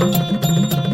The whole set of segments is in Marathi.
thank you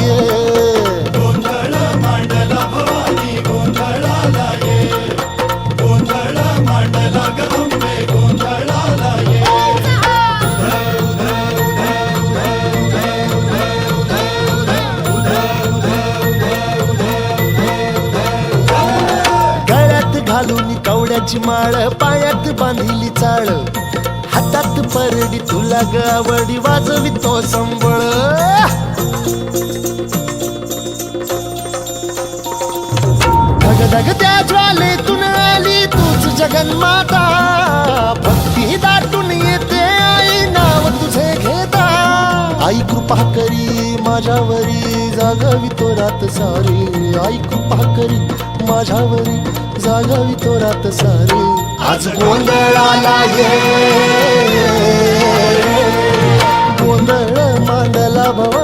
माझी माळ पायात बांधिली चाळ. हातात परडी तुला गावडी वाजवी तो संबळ. धगधग त्या ज्वालेतून आली तूच जगन्माता. भक्ती दाटून येते आई नाव तुझे घेता. आई कृपा करी माझ्यावरी जागावी तो रात सारी. आई कृपा करी माझ्यावरी जागवी तो रात सारी आज गोंधळाला ये. गोंधळ मांडला भवानी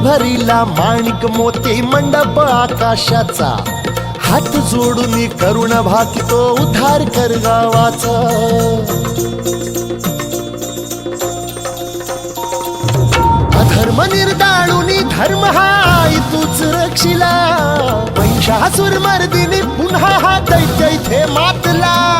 भरीला माणिक मोती मंडप आकाशाचा. हात जोडून करुण भाकितो उद्धार कर गावाचा. अधर्म निर्दाळून धर्म हाय तूच रक्षिला. महिषासुर मर्दिनी पुन्हा हा दैत्य इथे मातला.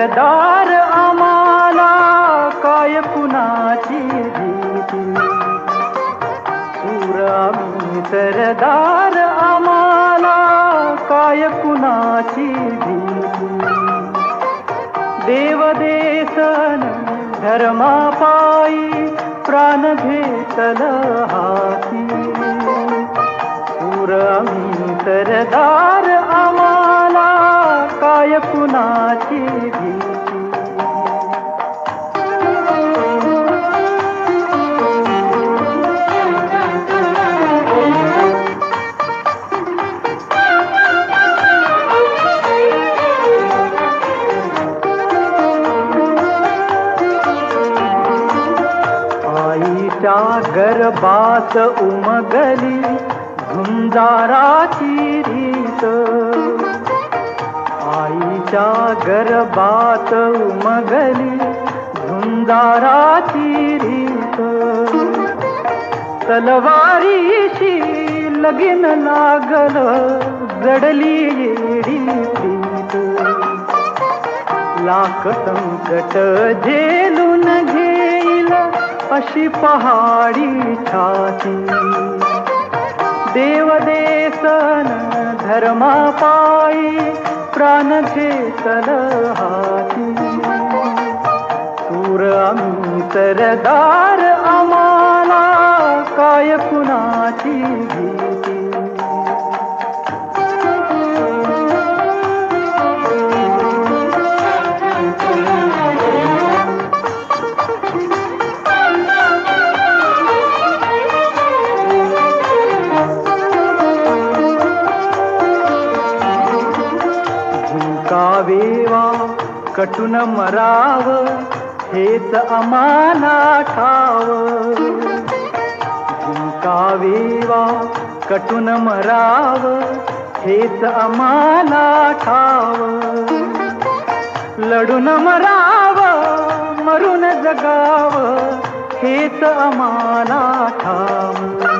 सरदार आम्हाला काय कुणाची भीती? सुरामी सरदार आम्हाला काय कुणाची भीती? देवदेशन धर्मापायी प्राण भेटल हाती. सुरामी सरदार कुणाची भीती? गर्भात उमगली झुंजाराची रीत. आईच्या गर्भात उमगली झुंजाराची रीत. तलवारीशी लगीन लागल जडली येडी प्रीत. लाख संकट झेलून घेईल अशी पहाडी छाती. देवदेसन धर्मापायी धर्मा प्राण घेतल हाती. सूर अंतरदार आम्हाला काय कुणाची भीती? कावी वा कटुन मराव हेच आम्हाला ठाव. झुंकावेवा कटुन मराव हेच आम्हाला ठाव. लढून मराव मरून जगाव हेच आम्हाला ठाव.